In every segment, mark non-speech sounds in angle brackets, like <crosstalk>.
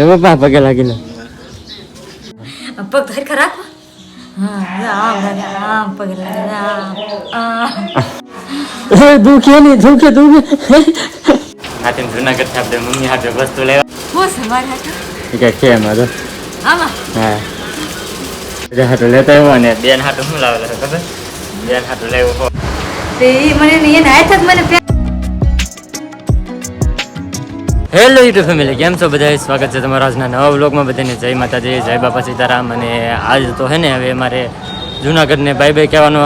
તો પપ્પા પગે લાગી લો પગ ધર હા પગ લાગે દુખે નહીં દુખે દુખે હાથે જુનાગઢ આપણે મમ્મી હાથે વસ્તુ લેવા હું હાથે? કે મારો આમાં હા એટલે હાથું લેતા આવ્યો અને બેન હાથું શું લાવેલો છે ખબર બેન હાથું લેવું તે મને ને એને હાથ મને હેલો યુટ્યુબ ફેમિલી કેમ છો બધા સ્વાગત છે તમારા આજના નવા વ્લોગમાં બધાને. જય માતાજી જય બાપા સીતારામ. અને આજ તો હે ને હવે મારે જુનાગઢને બાય બાય કહેવાનો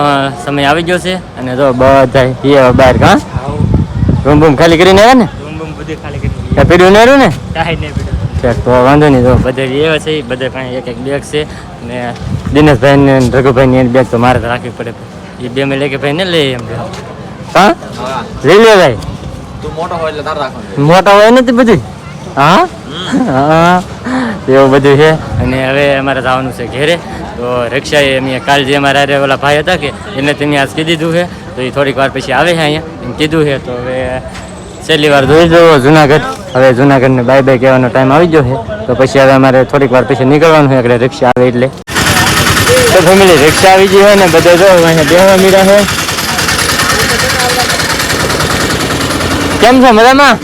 સમય આવી ગયો છે. અને તો બધા હિયા બહાર કા રૂમ બૂમ ખાલી કરીને આવ્યા ને? રૂમ બૂમ બધું ખાલી કરીને પીડ્યું ને ને? કાંઈ નહીં પીડ્યું. તો વાંધો નહીં. તો બધા એવા છે બધા પાસે એક એક બેગ છે. ને દિનેશભાઈ ને રઘુભાઈ ની બેગ તો મારે તો રાખવી પડે. એ બે મેં લેકે ભાઈ ને લઈ એમ હા? લઈ લે ભાઈ. તું મોટો હોય એટલે તાર રાખવાનું મોટા હોય નથી બધું હા? હા. એવું બધું છે? અને હવે અમારે જવાનું છે ઘેરે. તો રિક્ષાએ અમે કાલ જે અમારા અરે ઓલા ભાઈ હતા કે એને તમે આજ કીધી દીધું છે તો એ થોડીક વાર પછી આવે છે અહીંયા. એમ કીધું છે તો હવે છેલ્લી વાર જોઈ જુઓ જુનાગઢ. હવે જુનાગઢને બાય બાય કહેવાનો ટાઈમ આવી ગયો છે. તો પછી હવે અમારે થોડીક વાર પછી નીકળવાનું છે એટલે રિક્ષા આવે એટલે. તો ફેમિલી રિક્ષા આવી ગઈ હોય ને બધા જો અહીંયા બેહવા મીરા છે. કેમ છો? મજામાં?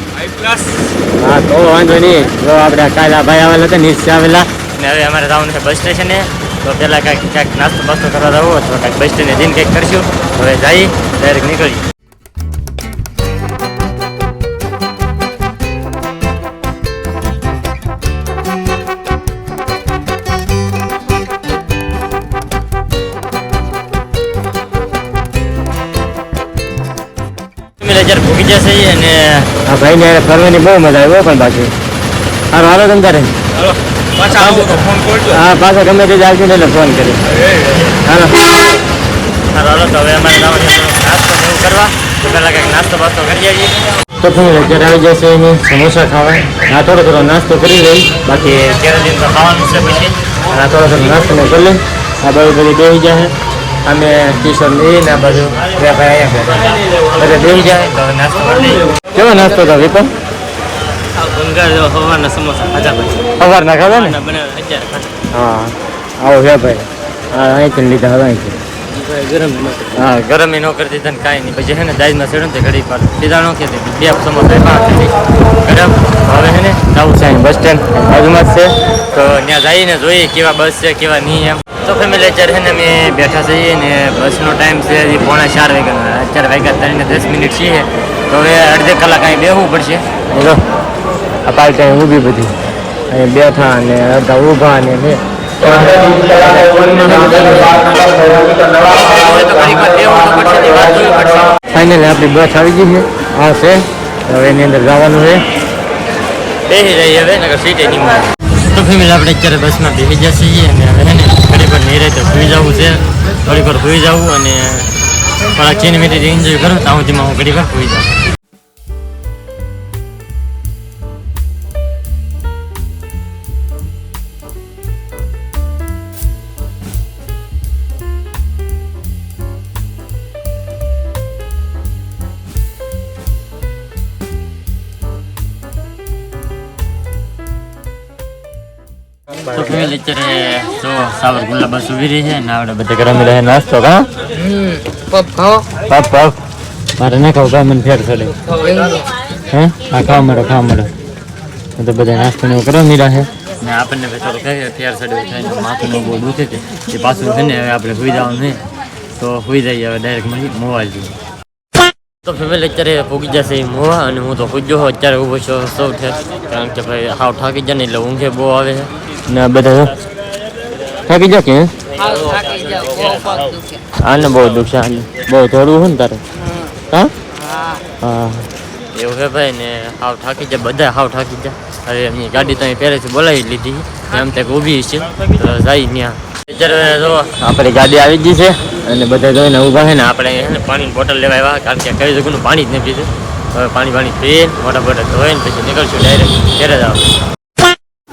હા તો વાંધો નહીં. જો આપણે કાલે ભાઈ આવેલા હતા નીચે આવેલા. ને હવે અમારે જવાનું છે બસ સ્ટેશને. તો પહેલાં કાંઈક ક્યાંક નાસ્તો બાસ્તો કરવા જવું અથવા કાંઈક બસ સ્ટેશને જઈને કંઈક કરશું. હવે જઈ ડાયરેક્ટ નીકળી ફેમિલી ભૂગી જશે અને આ ભાઈને ફરવાની બહુ મજા આવી પણ બાકી હારો હાલો તમ તારે. હા પાછા ગમે તે આવશે ને એટલે ફોન કરી. હાલો. હાલો હાલો તો હવે અમારે નાસ્તો એવું કરવા. તો પહેલાં કંઈક નાસ્તો બાસ્તો કરી આવીએ. તો અત્યારે આવી જશે એની સમોસા ખાવા આ થોડો થોડો નાસ્તો કરી લઈ. બાકી તેર દિન તો ખાવાનું છે પછી. આ થોડો થોડો નાસ્તો ને કરી લઈ. આ બધું બધી બેસી જાય અમે કિશોર લઈ ને આ બાજુ અહીંયા બેઠા બધા બેસી જાય તો નાસ્તો કરી કેવો નાસ્તો હતો વિપન સવારના સમોસા પછી સવારના ખાધા. ને હા આવો છે ભાઈ. અહીંથી લીધા હવે અહીંથી. હા, ગરમ ન કરી દીધા ને કાંઈ નહીં. પછી હે ને દાઈમાં ચડ્યું ને તે ઘડી પર સીધા નો કહેતી બે સમોસા ગરમ? હવે છે ને જવું છે બસ સ્ટેન્ડ. બાજુમાં છે. તો ત્યાં જઈને જોઈએ કેવા બસ છે, કેવા નહીં એમ. તો ફેમિલી અત્યારે છે ને અમે બેઠા છીએ ને બસનો ટાઈમ છે હજી પોણા ચાર વાગ્યાનો. અત્યારે વાગ્યા ત્રણ દસ મિનિટ છીએ. તો હવે અડધે કલાક અહીં બેસવું પડશે. બોલો. આ પાલ અહીં ઊભી બધી. અહીં બેઠા અને અડધા ઊભા અને બે ફાઇનલી આપણી બસ આવી ગઈ છે. આ છે. હવે એની અંદર જવાનું છે. બેસી જઈએ હવે સીટે નહીં તો ફેમિલી, આપણે અત્યારે બસમાં બેસી છીએ અને હવે ને, ઘડી પર નહીં તો સુઈ જવું છે. થોડી પર સુઈ જવું અને થોડાક ચીન મિનિટ એન્જોય કરું, ત્યાં સુધીમાં હું ઘડી પર સુઈ જાઉં. તો ફેમિલી અત્યારે જો સાવર ગુલ્લા બસ ઊભી રહી છે ને આપણે બધા ગરમ રહે નાસ્તો કા પપ ખાઓ પાપ પાપ મારે ના ખાવ કા મને ફેર ચડે હે હા ખાવા મળો ખાવા મળો હું તો બધા નાસ્તો ને એવું કરવા મીરા છે ને આપણને ભાઈ થોડું કહીએ ફેર ચડે થાય ને માથું બહુ દુખે છે એ પાછું છે ને હવે આપણે સુઈ જવાનું છે તો સુઈ જઈએ હવે ડાયરેક્ટ મળી મોબાઈલ જોઈએ તો ફેમિલી અત્યારે પૂગી જશે એ મોવા અને હું તો પૂજ્યો હોઉં અત્યારે ઊભો છું સૌ છે કારણ કે ભાઈ હાવ થાકી જાય ને એટલે ઊંઘે બહુ આવે છે ને બધા જો. થાકી જા કે આને બહુ દુઃખ છે આને. બહુ થોડું છે ને તારે? હા? હા. એવું છે ભાઈ ને હાવ થાકી જાય બધા હાવ થાકી જાય હવે એમની ગાડી તો અહીં પહેલેથી બોલાવી લીધી એમ તે ઊભી છે. તો જાય ત્યાં જો આપણી ગાડી આવી ગઈ છે અને બધા જોઈને ઊભા છે ને આપણે પાણીની બોટલ લેવા આવ્યા કારણ કે કઈ જગ્યાનું પાણી જ નથી પીધું હવે પાણી પાણી પીએ મોટા મોટા ધોઈને પછી નીકળશું ડાયરેક્ટ ઘેરે જ આવું.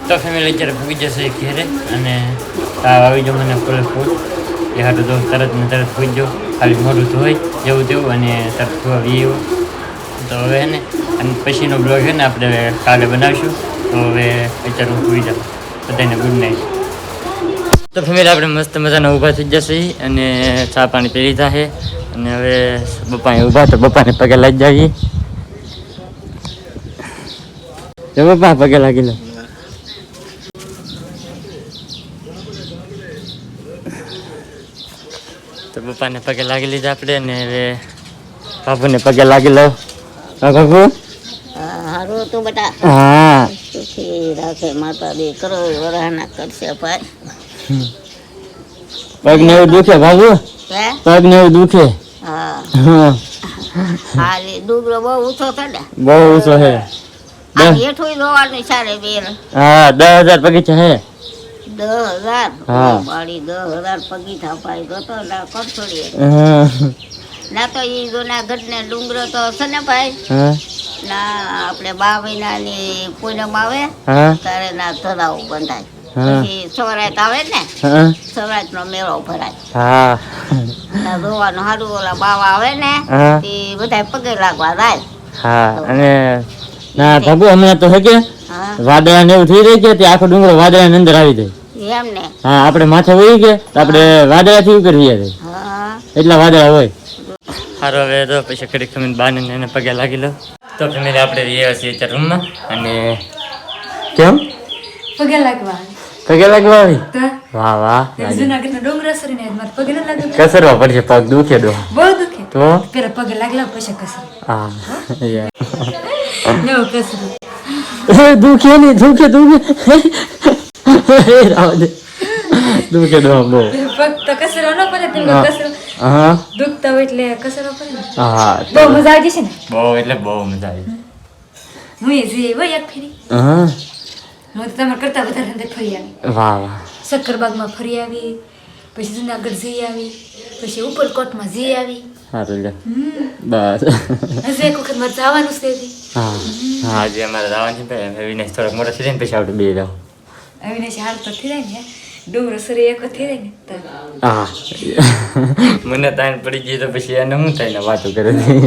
તો ફેમિલી અત્યારે ભૂગી જશે ઘેરે અને તાવ આવી જાવ મને ફૂલ ફૂલ એ હારું તો તરત ને તરત ભૂગી જાઉં. ખાલી મોઢું ધોઈ જેવું તેવું અને તરત ધોવા એવું. તો હવે ને, અને પછીનો બ્લોગ છે ને આપણે કાલે બનાવીશું. તો હવે અત્યારે હું સુઈ જાઉં. બધાને ગુડ નાઇટ તો ફેમિલી આપણે મસ્ત મજાના ઊભા થઈ જશે અને ચા પાણી પી લીધા છે અને હવે બપાને ઊભા તો બપાને પગે લાગી જાવી જો બપ્પા પગે લાગી લો. તો પપ્પાને પગે લાગી લીધા આપણે ને હવે બાપુને પગે લાગી લો હા બાપુ? હારું તો બેટા. હા. સુખી રાખે માતા દે કરો વરાહના કરશે ભાઈ. પગ ને એવું દુખે બાબુ હે? પગ ને એવું દુખે? હા. હા. હાલી ડુંગરો બહુ ઊંચો છે ને. બહુ ઊંચો છે. આ હેઠું જોવાનું સારે બેર હા દસ હજાર બગીચા હે દસ હજાર. વાળી દસ હજાર પગી પાઈ તો ના કરછોડી ના તો ઈ જુનાગઢ ને ડુંગરો તો હશે ને ભાઈ? ના આપણે બા મહિનાની પૂનમ આવે ત્યારે ના ધરાવ બંધાય. પછી સવરાત આવે ને હા. નો મેળો ભરાય. હા. ના જોવાનું હારું ઓલા બાવા આવે ને. તે બધા પગે લાગવા જાય. હા અને ના બાબુ હમણાં તો હે કે હા. વાદળા ને એવું થઈ રહી છે તે આખો ડુંગરો વાદળા ની અંદર આવી જાય. એમ ને હા આપણે માથે વહી ગયા તો આપણે વાદળા થી ઉપર જાય હા. એટલા વાદળા હોય. સારો હવે તો પછી કડી ખમીને બાને એને પગે લાગી લો. તો ફેમિલી આપણે રહ્યા છીએ અત્યારે રૂમમાં. અને કેમ? પગે લાગવા પગે લાગવા આવી વાહ વાહ જુનાગઢ ડુંગરા સરીને મારે પગે લાગે કસરવા પડશે પગ દુખે દો બહુ દુખે. તો? પેલા પગે લાગલા પછી કસર હા. <laughs> નો કસર દુખે નહીં દુખે દુખે. રાવ દે દુખે દો બહુ પગ તો કસરો ન પડે તેમ કસરો હા દુખતા હોય એટલે કસરો પડે હા બહુ મજા આવી જશે ને બહુ એટલે બહુ મજા આવી હું એ જોઈએ હોય એક ફેરી હા હું તો તમારે કરતા વધારે અંદર ફરી આવી વાહ વાહ સક્કરબાગમાં ફરી આવી પછી જુનાગઢ જઈ આવી પછી ઉપરકોટમાં જઈ આવી સારું લે બસ હજી એક વખત મારે જવાનું છે હા હા જે અમારે જવાનું છે વિનેશ થોડોક મોટો થઈ જાય ને પછી આપણે બે જાવ અવિનાશ હાલ તો થઈ જાય ને ડુંગરો સરી એક થઈ જાય ને તો. હા મને તાન પડી ગઈ તો પછી એને હું થાય વાતો કરે આપણે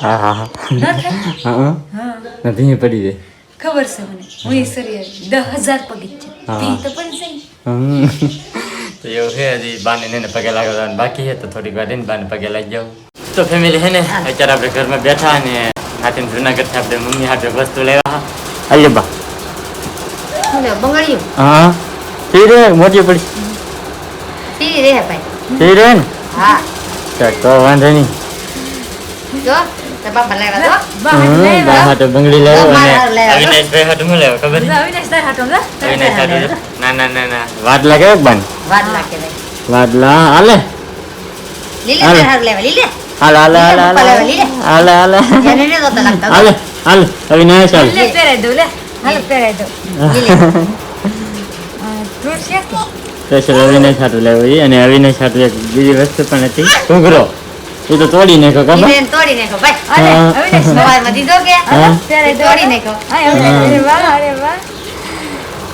હા હા હા. હા હા. નથી પડી જાય. ખબર છે મને. હું એ સરી દસ હજાર પગી છે. તો એવું છે હજી બાને ને પગે લાગવાનું બાકી છે તો થોડીક વાર રહીને બાને પગે લાગી જાઉં. તો ફેમિલી છે ને અત્યારે આપણે ઘરમાં બેઠા અને હાથે જુનાગઢથી આપણે મમ્મી હાથે વસ્તુ લેવા. અલ્યો બા બંગળિયું હા. થઈ રે મોટી પડી. તી રે ભાઈ. થઈ રે ને? હા. ચાલ, તો વાંધો નહીં. જો બંગડી લેવો અને અવિનાશભાઈ હાટુ શું લેવો ખબર છે? અવિનાશ તાર હાટો જા અવિનાશ હાટુ ના ના ના ના. વાદલા કેવો બાન? વાદલા હાલે. લીલે હાલે. તાર હાર લેવા લીલે? હાલે હાલે હાલે પપ્પા લેવા, હાલે લીલે. હાલે હાલે. એને ને તો લાગતા હાલે હાલે. અવિનાશ હાલે. લે પહેરાઈ દઉં લે. હાલ પહેરાઈ દઉં લીલે આ ધૂળ છે? કે? સ્પેશિયલ અવિનાશ હાટુ લેવો ઈ અને અવિનાશ હાટુ એક બીજી વસ્તુ પણ હતી. ઘૂઘરો. એ તો તોડી નાખ્યો ખબર? તોડી નાખો ભાઈ અરે. અવિનાશ સવારમાં દીધો કે? હા. તોડી નાખો અરે વાહ અરે વાહ.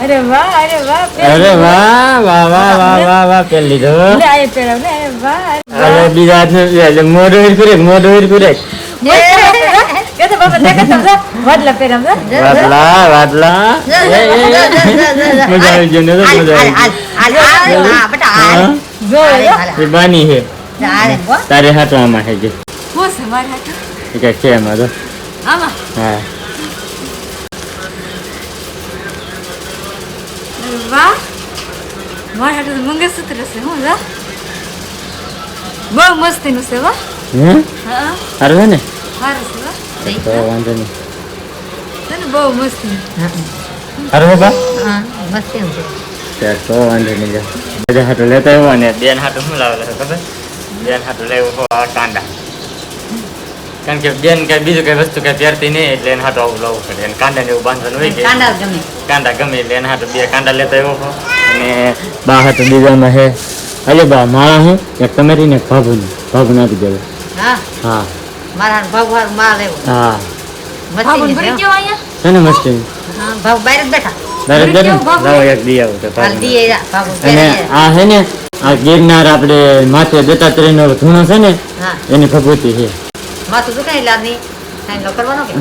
અરે વાહ અરે વાહ અરે વાહ વાહ વાહ વાહ વાહ વાહ પેલી લીધો. લે આ એ પહેરાવ લે અરે વાહ અરે અરે બીજા એટલે મોઢું હીરખું રે મોઢું કે તો બાપા દેખે તો જા વાદલા જા વાદલા વાદલા જો, જો, જો. જો, જો, જો, જો. મજા આવી ગઈ ને મજા આવી હાલ, હા, બેટા, હાલ. જો જો એ બાની તારે જે હું છે મારા હાથે એ કાંઈક તો આમાં હા વાહ મારા હાથે મંગળસૂત્ર છે હું જા બહુ મસ્તીનું છે વાહ હે હા સારું ને સારું છે તો વાંધો નહીં. છે બહુ મસ્તી સારું છે બા? હા, મસ્તી છે. તો વાંધો નહીં જા. બધા હાટું લેતા આવ્યો અને બેન હાટું શું લાવેલા ખબર? બેન હાટું લેવું હો આ કાંડા. કારણ કે બેન કઈ બીજું કઈ વસ્તુ કઈ પહેરતી નહીં એટલે એને હાટું આવું લાવવું પડે. એને કાંડા ને એવું બાંધવાનું હોય કે કાંડા ગમે. એટલે એને હાટું બે કાંડા લેતા આવ્યો હો. અને બા હાટું બીજામાં હે. અરે બા મારા હે એક તમારી ને ભાભુની ભાભુને આપી દેવું હા. હા. મારા ભગવાનમાં લેવું હા. મસ્તી ભરી છે, ગયો અહીંયા? છે ને મસ્તી ભાવ બહાર જ બેઠા. દરેક દરેક લાવો એક દી આવું તો હાલ ભાભુને. ભાવ અને આ હે ને આ ગિરનાર આપણે માથે દત્તાત્રેયનો ધૂણો છે ને એની ભગવતી છે. માથું દુખાય લાગની.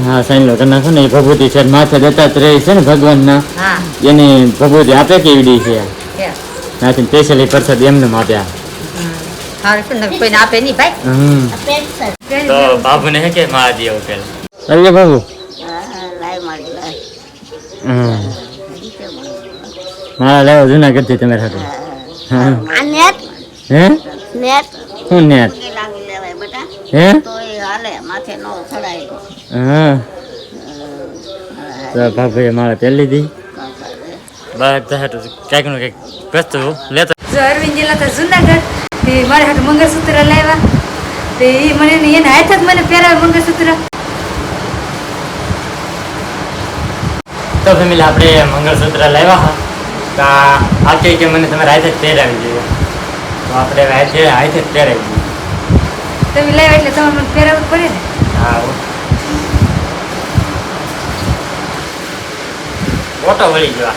હા સાઈન લો કરી નાખો ને એ ભભૂતિ છે માથે દત્તાત્રેય છે ને ભગવાનના હા. એની ભભૂતિ આપે કેવી છે? કે નાથી સ્પેશિયલી પ્રસાદ એમને આપ્યા કોઈને આપે નહીં ભાઈ? તો લેવું. બાબુને કે મારા જેવું પેલા? અરે બાબુ. હા લાય હમ મારા લેવા જુનાગઢથી તમે હા નેટ? હે? નેટ? શું નેટ? હે? તો હાલે માથે નો ચડાય હા. તો બાબુએ મારે પહેલી દી હાટું કંઈકનું કંઈક વસ્તુ લેતો. અરવિંદ જેલા તો જુનાગઢ. તે મારે હાથ મંગળસૂત્ર લાવ્યા. તે એ મને એને હાથ જ મને પહેરાવે મંગળસૂત્ર. તો ફેમિલી આપણે મંગળસૂત્ર લાવ્યા હા. તો આ કહે કે મને તમારે હાથે જ પહેરાવી જોઈએ તો આપણે હાથે હાથે જ પહેરાવી દઈએ તમે લાવ્યા એટલે તમારે મને પહેરાવવું પડે ને? હા ઓટો વળી જવા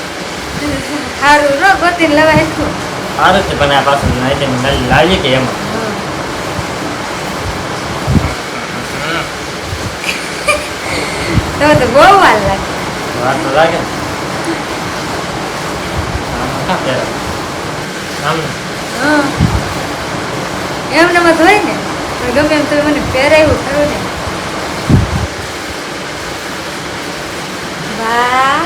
સારું રો ગોતીને લેવા હેઠું. સારું છે પણ આ પાછું નાઈ લાવીએ કે એમાં. તો તો બહુ વાર લાગે. વાર તો લાગે. ને. હા એમને મત હોય ને ગમે એમ તમે મને પહેરાવ્યું ખરું ને. વાહ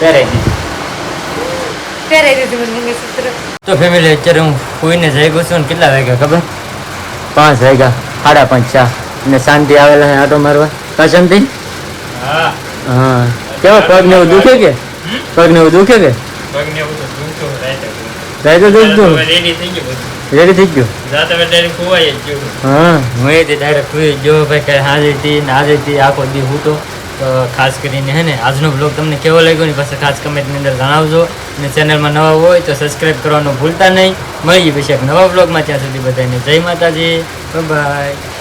પહેરાવી દીધું. પહેરાવી દીધું મને મંગળસૂત્ર તો ફેમિલી અત્યારે હું કોઈને જાગ્યો છું ને કેટલા વાગ્યા ખબર? પાંચ વાગ્યા સાડા પાંચ ચા. ને શાંતિ આવેલા છે આટો મારવા. કા શાંતિ? હા. હા. કેવા પગ ને એવું દુખે કે? પગ ને એવું દુખે કે? પગને એવું દુખતું રાતે. દુખતું રેડી થઈ ગયું રેડી થઈ ગયું? જાતે હવે ખોવાઈ જ ગયું. હા. હું એ ડાયરેક્ટ ગયો ભાઈ કઈ હાજર હતી ને હાજર હતી આખો દી હું તો તો ખાસ કરીને હે ને, આજનો બ્લોગ તમને કેવો લાગ્યો ને પછી ખાસ કમેન્ટની અંદર જણાવજો. અને ચેનલમાં નવા હોય તો સબસ્ક્રાઈબ કરવાનું ભૂલતા નહીં. મળીએ પછી એક નવા બ્લોગમાં ત્યાં સુધી બધાને જય માતાજી. બાય